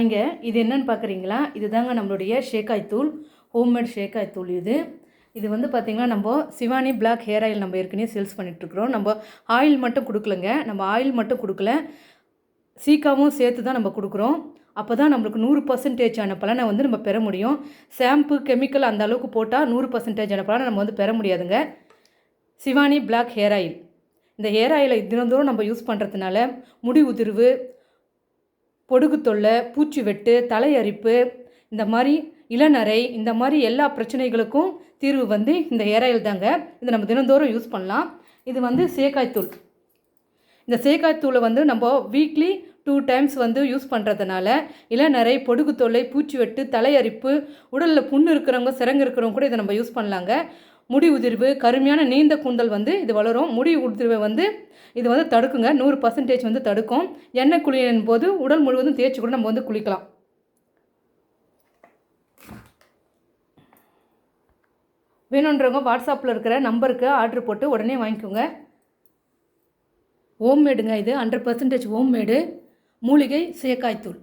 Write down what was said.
இங்க இது என்னன்னு பார்க்குறீங்களா இதுதாங்க நம்மளுடைய ஷேக்காய் தூள் ஹோம்மேட் ஷேக்காய் தூள் இது. இது வந்து பார்த்திங்கன்னா நம்ம சிவானி பிளாக் ஹேர் ஆயில் நம்ம ஏற்கனவே சேல்ஸ் பண்ணிகிட்ருக்குறோம் நம்ம ஆயில் மட்டும் கொடுக்கலங்க. நம்ம ஆயில் மட்டும் கொடுக்கல. சீக்காவும் சேர்த்து தான் நம்ம கொடுக்குறோம். அப்போ தான் நம்மளுக்கு நூறு பர்சன்டேஜான பலனை வந்து நம்ம பெற முடியும். ஷாம்பு கெமிக்கல் அந்த அளவுக்கு போட்டால் நூறு பர்சன்டேஜான பலனை நம்ம வந்து பெற முடியாதுங்க. சிவானி பிளாக் ஹேர் ஆயில் இந்த ஹேர் ஆயிலை தினந்தோறும் நம்ம யூஸ் பண்ணுறதுனால முடி உதிர்வு பொடுகு தொல்லை பூச்சி வெட்டு தலையரிப்பு இந்த மாதிரி இளநரை இந்த மாதிரி எல்லா பிரச்சனைகளுக்கும் தீர்வு வந்து இந்த ஹேர் ஆயில் தாங்க. இதை நம்ம தினந்தோறும் யூஸ் பண்ணலாம். இது வந்து சேக்காய்த்தூள் இந்த சேக்காய்த்தூளை வந்து நம்ம வீக்லி டூ டைம்ஸ் வந்து யூஸ் பண்ணுறதுனால இளநரை பொடுகு தொல்லை பூச்சி வெட்டு தலையரிப்பு உடலில் புண்ணு இருக்கிறவங்க சிறங்கு இருக்கிறவங்க கூட இதை நம்ம யூஸ் பண்ணலாங்க. முடி உதிர்வு கருமையான நீண்ட கூந்தல் வந்து இது வளரும். முடி உதிர்வை வந்து இது வந்து தடுக்குங்க. நூறு பர்சன்டேஜ் வந்து தடுக்கும். எண்ணெய் குளியின் போது உடல் முழுவதும் தேய்ச்சி கூட நம்ம வந்து குளிக்கலாம். வேணுன்றவங்க வாட்ஸ்அப்பில் இருக்கிற நம்பருக்கு ஆர்டர் போட்டு உடனே வாங்கிக்கோங்க. ஹோம்மேடுங்க இது. ஹண்ட்ரட் பர்சன்டேஜ் ஹோம்மேடு மூலிகை சேக்காய்த்தூள்